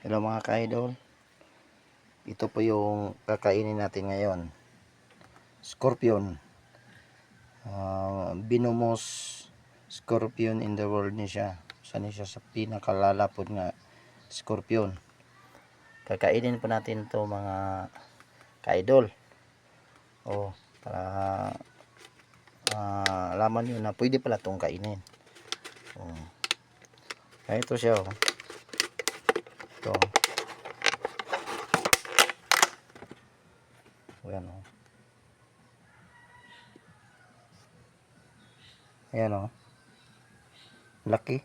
Hello mga ka-idol. Ito po yung kakainin natin ngayon. Scorpion. Ah, binomos scorpion in the world ni siya. Ni siya sa pinakalalapod nga scorpion. Kakainin po natin to mga ka-idol. Oh, para ah, alaman nyo na pwede pala itong kainin. Oh. Kaya ito siya oh. Ito. Ayan o. Ayan o. Laki.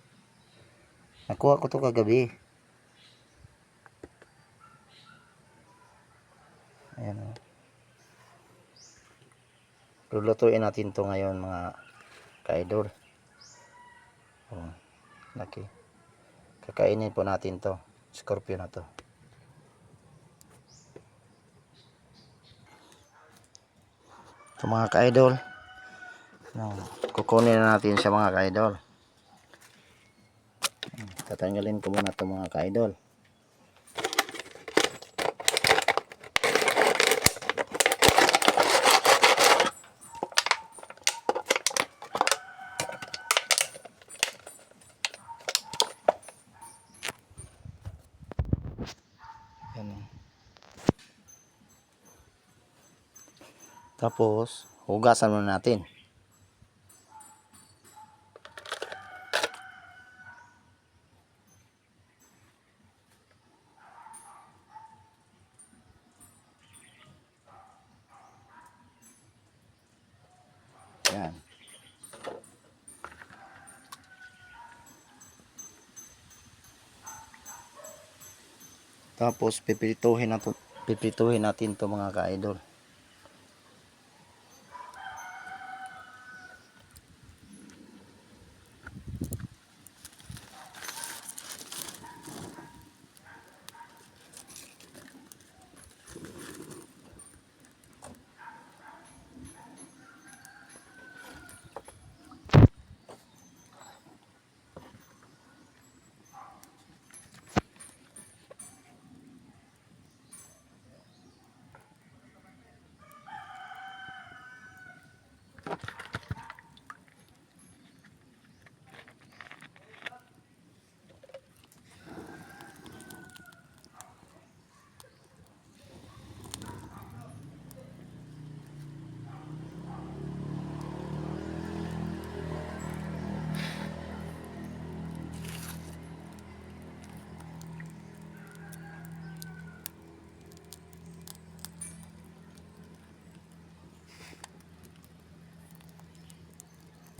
Nakuha ko to kagabi. Ayan o. Lulutuin natin to ngayon mga ka-idol. Oh, laki. Kakainin po natin to. Scorpio na to. So mga ka-idol, no, kukunin na natin sa mga ka-idol. Tatanggalin ko muna to mga ka-idol. Tapos, hugasan muna natin. Yan. Tapos pipirituhin natin pipirituhin natin 'to mga ka-idol.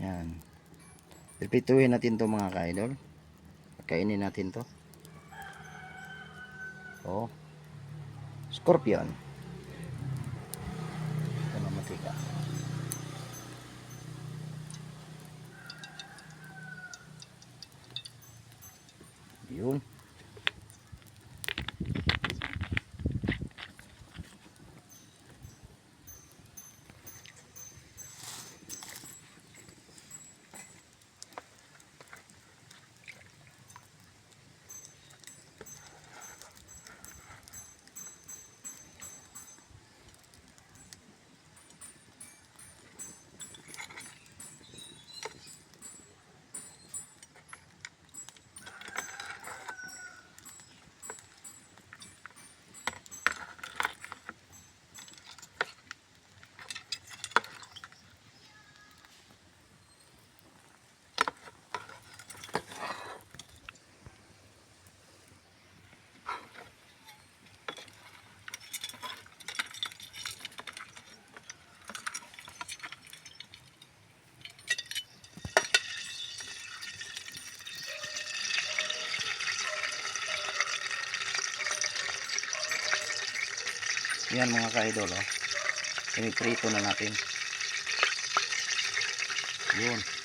Yan. Pipituhin natin 'to mga ka-idol. Kainin natin 'to. Oh. Scorpion. Ito na matika. Yun. Yan mga ka-idol oh. Piniprito na natin. Yun.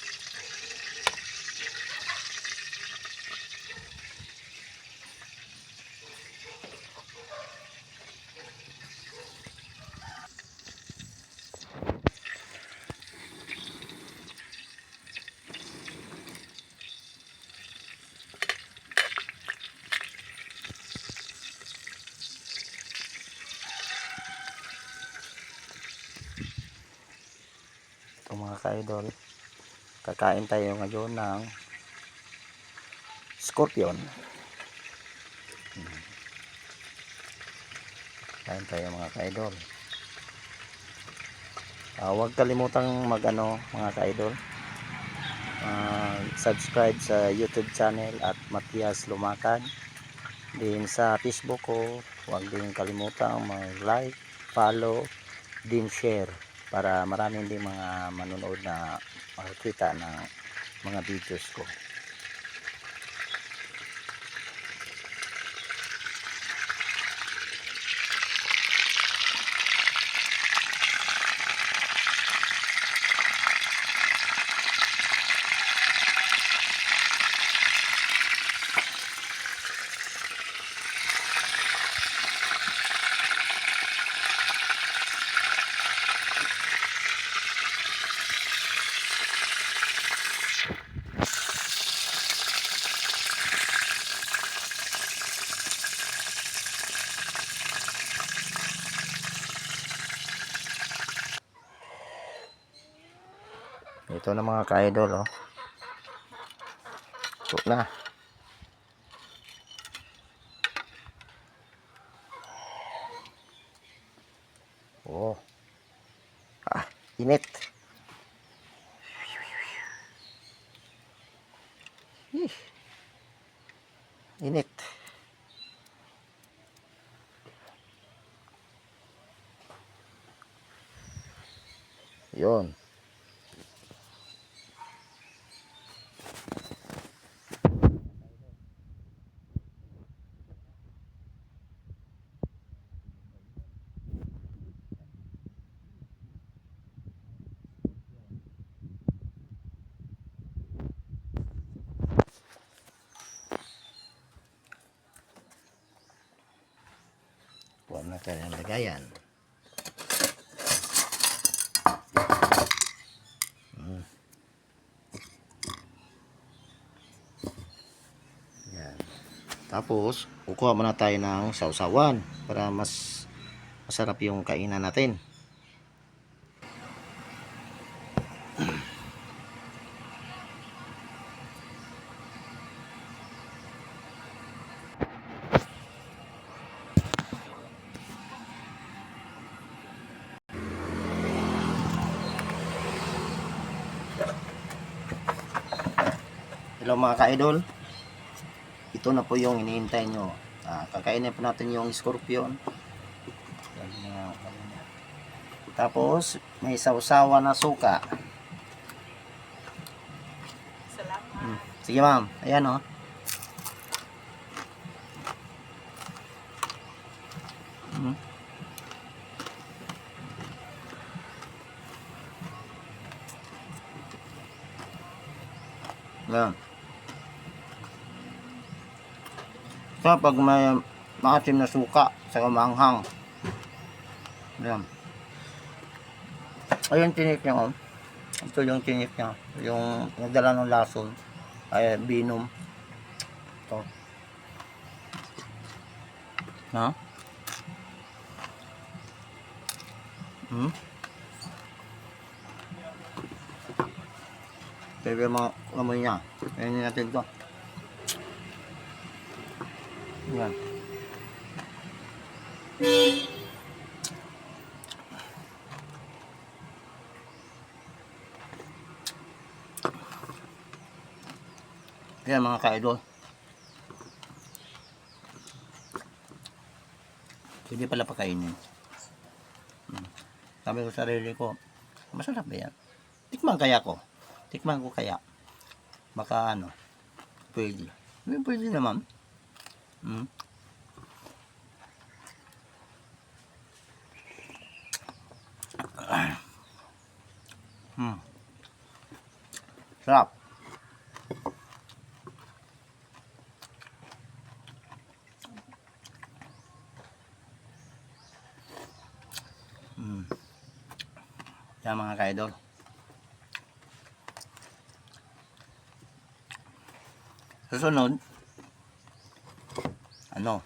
Mga ka-idol. Kakain tayo ngayon ng scorpion. Hmm. Kain tayo mga ka-idol. Ah, huwag kalimutang magano mga ka-idol. Ah, subscribe sa YouTube channel at Matias Lumakan. Din sa Facebook ko, huwag din kalimutang mag-like, follow, din share para maraming din mga manonood na makikita ng mga videos ko. Ito na mga ka-idol oh. Ito na. Oh. Ah, init. Ih. Init. Yun. Ng lagayan. Mm. Tapos, kukuha muna tayo ng sausawan para mas masarap yung kainan natin. Hello mga ka-idol. Ito na po yung iniintay nyo. Ah, kakainin po natin yung scorpion. Tapos, may sausawa na suka. Salamat. Hmm. Sige ma'am. Ayan oh. o. Hmm. Yan. So, pag may maasim na suka sa kamanghang. Yan. Ayun, tinik niya, oh. Ito yung tinik niya. Yung nagdala ng lason. Ay, binom. Ito. Ha? Hmm? Pero mga amoy niya. Ayan natin ito. Yan. Yan mga ka-idol. Pwede pala pakainin. Hmm. Sabi ko sa sarili ko, masarap ba yan? Tikman kaya ko. Tikman ko kaya. Baka ano. Pwede, pwede naman. Hmm. Hmm. Sarap. Hmm. Yan mga ka-idol. Susunod, ano,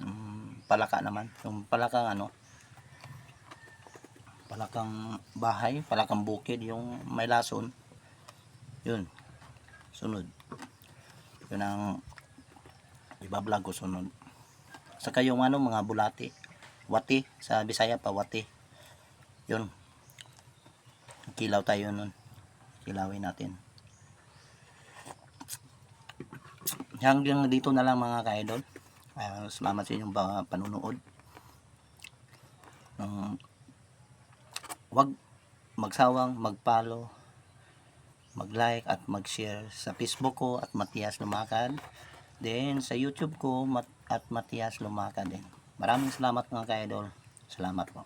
mm, palaka naman. Yung palaka ano, palakang bahay, palakang bukid, yung may lason. Yun. Sunod. Yun ang ibablog ko sunod. Saka yung ano, mga bulati. Wati. Sa Bisaya pa, wati. Yun. Kilaw tayo nun. Kilawin natin. Hanggang dito na lang mga ka-idol. Ah, salamat sa inyong panunood. Um, wag magsawang mag-follow, mag-like at mag-share sa Facebook ko at Matias Lumakad. Then sa YouTube ko at Matias Lumakad din. Maraming salamat mga ka-idol. Salamat po.